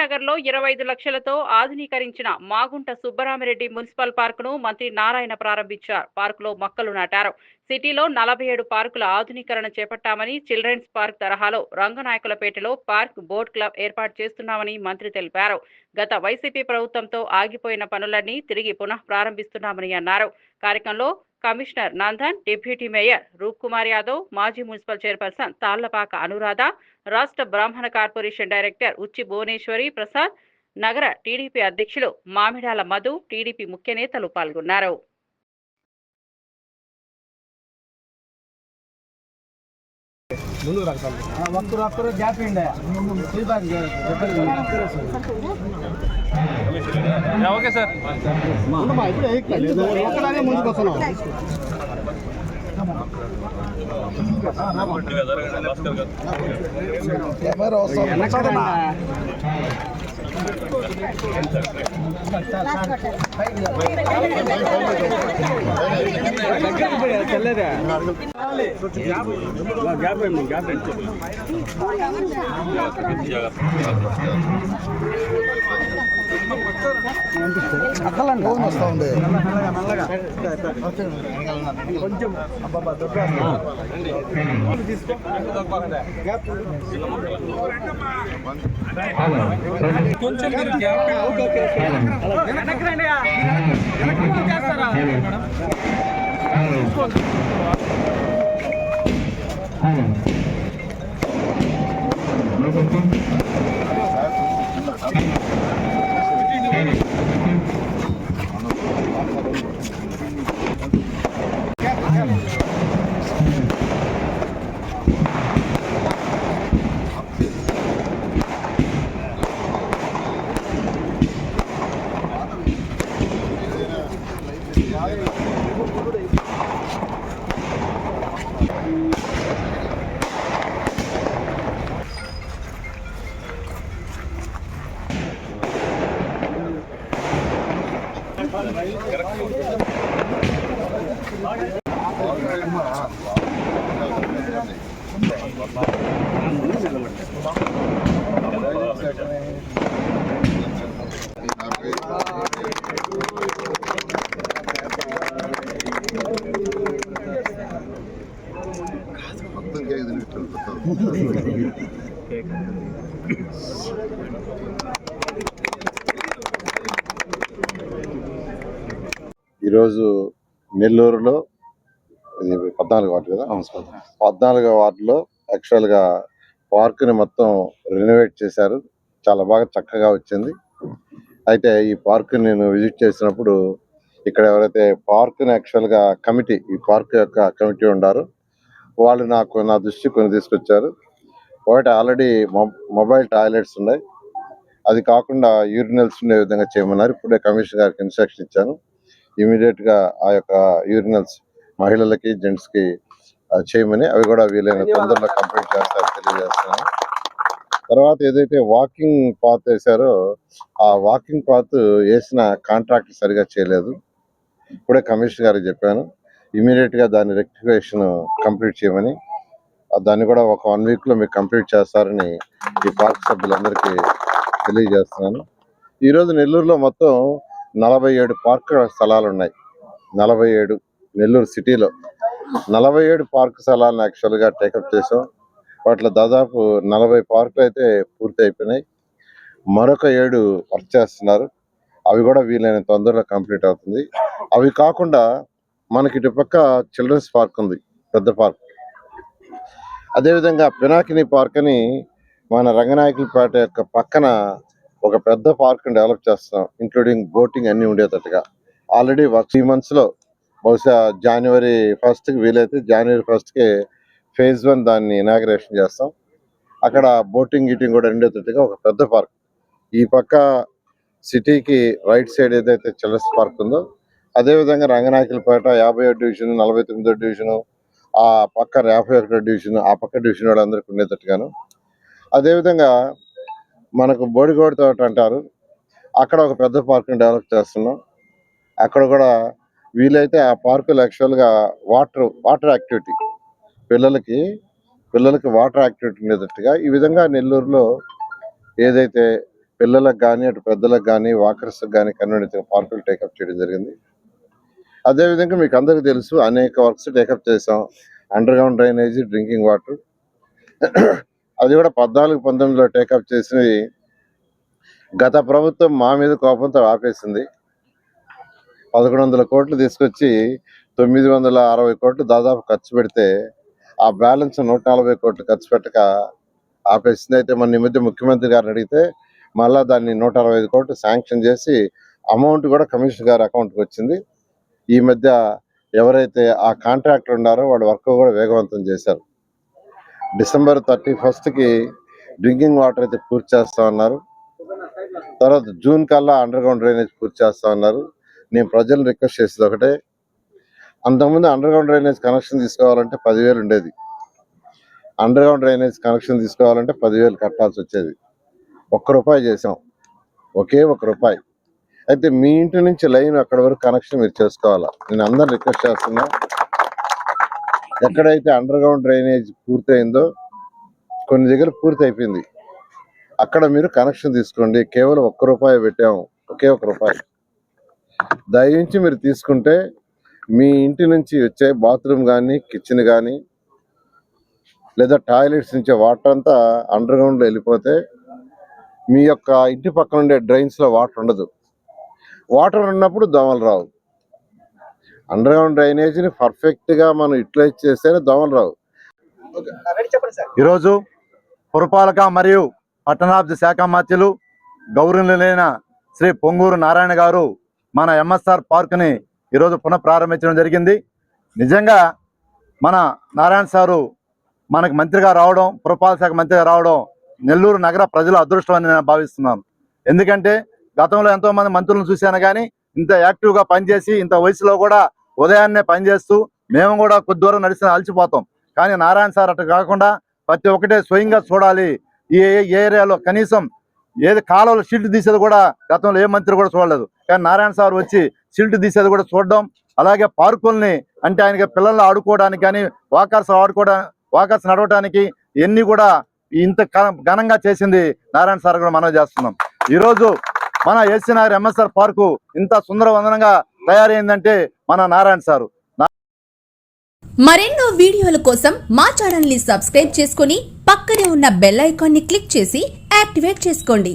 నగర్లో ఇరవై ఐదు లక్షలతో ఆధునీకరించిన మాగుంట సుబ్బరామిరెడ్డి మున్సిపల్ పార్కును మంత్రి నారాయణ ప్రారంభించారు. పార్కులో మొక్కలు నాటారు. సిటీలో నలభై ఏడు పార్కుల ఆధునీకరణ చేపట్టామని చిల్డ్రన్స్ పార్క్ తరహాలో రంగనాయకులపేటలో పార్క్ బోట్ క్లబ్ ఏర్పాటు చేస్తున్నామని మంత్రి తెలిపారు. గత వైసీపీ ప్రభుత్వంతో ఆగిపోయిన పనులన్నీ తిరిగి పునః ప్రారంభిస్తున్నామని అన్నారు. కార్యక్రమంలో commissioner Nandan deputy mayor Roop Kumar Yadav మాజీ మున్సిపల్ చైర్పర్సన్ తాళ్ళపాక అనురాధ రాష్ట్ర బ్రాహ్మణ కార్పొరేషన్ డైరెక్టర్ ఉచ్చి భువనేశ్వరి ప్రసాద్ నగర టీడీపీ అధ్యక్షులు మామిడాల మధు టీడీపీ ముఖ్య నేతలు పాల్గొన్నారు. ముందుకు రాకపోతే ఒక్కరు ఒక్కరు గ్యాప్ ఇండే ఓకే సార్ ఇప్పుడు ఒక్కడానే ముందుకు గ్యాప్ ఫోన్ వస్తా ఉంది కొంచెం అబ్బాబా గ్యాప్ ఓకే ఓకే వెనక్కి రండి వెనక్కి చేస్తారా మొత్తం కేక్ తినేట్టు వెళ్ళిపోతాం. ఈరోజు నెల్లూరులో ఇది పద్నాలుగు వార్డు కదా? పద్నాలుగో. వార్డులో యాక్చువల్గా పార్కుని మొత్తం రెనోవేట్ చేశారు. చాలా బాగా చక్కగా వచ్చింది. అయితే ఈ పార్క్ నేను విజిట్ చేసినప్పుడు ఇక్కడ ఎవరైతే పార్క్ని యాక్చువల్గా కమిటీ ఈ పార్క్ యొక్క కమిటీ ఉండారో వాళ్ళు నాకు నా దృష్టి కొన్ని తీసుకొచ్చారు. ఒకటి ఆల్రెడీ మొబైల్ టాయిలెట్స్ ఉన్నాయి. అది కాకుండా యూరినల్స్ ఉండే విధంగా చేయమన్నారు. ఇప్పుడే కమిషన్ గారికి ఇన్స్ట్రక్షన్ ఇచ్చాను. ఇమీడియట్గా ఆ యొక్క యూరినల్స్ మహిళలకి జెంట్స్కి చేయమని అవి కూడా వీలైన తొందరలో కంప్లీట్ చేస్తారని తెలియజేస్తున్నాను. తర్వాత ఏదైతే వాకింగ్ పాత్ వేశారో ఆ వాకింగ్ పాత్ వేసిన కాంట్రాక్ట్ సరిగా చేయలేదు. ఇప్పుడే కమిషనర్ గారికి చెప్పాను. ఇమీడియట్గా దాని రెక్టిఫికేషన్ కంప్లీట్ చేయమని దాన్ని కూడా ఒక వన్ వీక్లో మీకు కంప్లీట్ చేస్తారని ఈ పార్క్ సభ్యులందరికీ తెలియజేస్తున్నాను. ఈరోజు నెల్లూరులో మొత్తం నలభై ఏడు పార్క్ స్థలాలు ఉన్నాయి నలభై ఏడు నెల్లూరు సిటీలో. నలభై ఏడు పార్క్ స్థలాలను యాక్చువల్గా టేకప్ చేసాం వాటిలో దాదాపు నలభై పార్కులు అయితే పూర్తి అయిపోయినాయి. మరొక ఏడు వర్క్ చేస్తున్నారు. అవి కూడా వీలైన తొందరలో కంప్లీట్ అవుతుంది. అవి కాకుండా మనకి ఇటు పక్క చిల్డ్రన్స్ పార్క్ ఉంది పెద్ద పార్క్. అదేవిధంగా పినాకిని పార్క్ అని మన రంగనాయకులపేట యొక్క పక్కన ఒక పెద్ద పార్క్ డెవలప్ చేస్తున్నాం ఇంక్లూడింగ్ బోటింగ్ అన్ని ఉండేటట్టుగా. ఆల్రెడీ త్రీ మంత్స్లో బహుశా జనవరి ఫస్ట్కి వీలైతే జనవరి ఫస్ట్కి ఫేజ్ వన్ దాన్ని ఇనాగ్రేషన్ చేస్తాం. అక్కడ బోటింగ్ గీటింగ్ కూడా ఉండేటట్టుగా ఒక పెద్ద పార్క్. ఈ పక్క సిటీకి రైట్ సైడ్ ఏదైతే చిల్డ్రన్స్ పార్క్ ఉందో అదే విధంగా రంగనాయకులపేట యాభై డివిజన్ నలభై తొమ్మిదో డివిజను ఆ పక్క యాభై ఒకటో డివిజన్ ఆ పక్క డివిజన్ వాళ్ళందరికీ ఉండేటట్టుగాను అదేవిధంగా మనకు బోడిగోడ తోట అంటారు. అక్కడ ఒక పెద్ద పార్క్ని డెవలప్ చేస్తున్నాం. అక్కడ కూడా వీలైతే ఆ పార్కులు యాక్చువల్గా వాటర్ వాటర్ యాక్టివిటీ పిల్లలకి పిల్లలకి వాటర్ యాక్టివిటీ ఉండేటట్టుగా ఈ విధంగా నెల్లూరులో ఏదైతే పిల్లలకు కానీ అటు పెద్దలకు కానీ వాకర్స్కి కానీ కన్వీనియంట్ పార్కులు టేకప్ చేయడం జరిగింది. అదేవిధంగా మీకు అందరికీ తెలుసు అనేక వర్క్స్ టేకప్ చేసాం underground drainage drinking water. అది కూడా పద్నాలుగు పంతొమ్మిదిలో టేకప్ చేసినవి గత ప్రభుత్వం మా మీద కోపంతో ఆపేసింది. పదకొండు వందల కోట్లు తీసుకొచ్చి తొమ్మిది వందల అరవై కోట్లు దాదాపు ఖర్చు పెడితే ఆ బ్యాలెన్స్ నూట నలభై కోట్లు ఖర్చు పెట్టక ఆపేసింది. అయితే మన ఈ మధ్య ముఖ్యమంత్రి గారిని అడిగితే మళ్ళీ దాన్ని నూట అరవై ఐదు కోట్లు శాంక్షన్ చేసి అమౌంట్ కూడా కమిషనర్ గారి అకౌంట్కి వచ్చింది. ఈ మధ్య ఎవరైతే ఆ కాంట్రాక్టర్ ఉన్నారో వాళ్ళ వర్క్ కూడా వేగవంతం చేశారు. డిసెంబర్ థర్టీ ఫస్ట్కి డ్రింకింగ్ వాటర్ అయితే పూర్తి చేస్తా ఉన్నారు. తర్వాత జూన్ కల్లా అండర్ గ్రౌండ్ డ్రైనేజ్ పూర్తి చేస్తా ఉన్నారు. నేను ప్రజలను రిక్వెస్ట్ చేసేది ఒకటే అంతకుముందు అండర్ గ్రౌండ్ డ్రైనేజ్ కనెక్షన్ తీసుకోవాలంటే పదివేలు ఉండేది. అండర్ గ్రౌండ్ డ్రైనేజ్ కనెక్షన్ తీసుకోవాలంటే పదివేలు కట్టాల్సి వచ్చేది. ఒక్క రూపాయి చేసాం. ఒకే ఒక రూపాయి. అయితే మీ ఇంటి నుంచి లైన్ అక్కడ వరకు కనెక్షన్ మీరు చేసుకోవాలా? నేను అందరు రిక్వెస్ట్ చేస్తున్నా. ఎక్కడైతే అండర్ గ్రౌండ్ డ్రైనేజ్ పూర్తయిందో కొన్ని దగ్గర పూర్తి అయిపోయింది అక్కడ మీరు కనెక్షన్ తీసుకోండి. కేవలం ఒక్క రూపాయి పెట్టాము. ఒకే ఒక రూపాయి. దయించి మీరు తీసుకుంటే మీ ఇంటి నుంచి వచ్చే బాత్రూమ్ కానీ కిచెన్ కానీ లేదా టాయిలెట్స్ నుంచి వాటర్ అంతా అండర్ గ్రౌండ్లో వెళ్ళిపోతే మీ యొక్క ఇంటి పక్కన ఉండే డ్రైన్స్లో వాటర్ ఉండదు. వాటర్ ఉన్నప్పుడు దోమలు రావు. అండర్ గ్రౌండ్ డ్రైనేజీని పర్ఫెక్ట్గా మనం యూటిలైజ్ చేస్తేనే దోమలు రావు. ఈరోజు పురపాలక మరియు పట్టణాభివృద్ధి శాఖ మంత్రులు గౌరవనీయులైన శ్రీ పొంగూరు నారాయణ గారు మన ఎంఎస్ఆర్ పార్క్ని ఈరోజు పునః ప్రారంభించడం జరిగింది. నిజంగా మన నారాయణ సారు మనకు మంత్రిగా రావడం పురపాలక శాఖ మంత్రిగా రావడం నెల్లూరు నగర ప్రజల అదృష్టం అని నేను భావిస్తున్నాను. ఎందుకంటే గతంలో ఎంతో మంది మంత్రులను చూశాను కానీ ఇంత యాక్టివ్గా పనిచేసి ఇంత వయసులో కూడా ఉదయాన్నే పనిచేస్తూ మేము కూడా కొద్ది దూరం నడిచిన అలసిపోతాం. కానీ నారాయణ సార్ అటు కాకుండా ప్రతి ఒక్కటే స్వయంగా చూడాలి. ఏ ఏరియాలో కనీసం ఏది కాలంలో షిల్ట్ తీసేది కూడా గతంలో ఏ మంత్రి కూడా చూడలేదు. కానీ నారాయణ సార్ వచ్చి షిల్ట్ తీసేది కూడా చూడడం అలాగే పార్కుల్ని అంటే ఆయనకి పిల్లలు ఆడుకోవడానికి కానీ వాకర్స్ ఆడుకోవడానికి వాకర్స్ నడవడానికి ఇవన్నీ కూడా ఇంత ఘనంగా చేసింది నారాయణ సార్ కూడా మనం చేస్తున్నాం. ఈరోజు మన ఎస్సీ నగర్ ఎంఎస్ఆర్ పార్కు ఇంత సుందరవందనంగా తయారైందంటే మన నారాయణ సారు. మరెన్నో వీడియోల కోసం మా ఛానల్ని సబ్స్క్రైబ్ చేసుకుని పక్కనే ఉన్న బెల్ ఐకాన్ని క్లిక్ చేసి యాక్టివేట్ చేసుకోండి.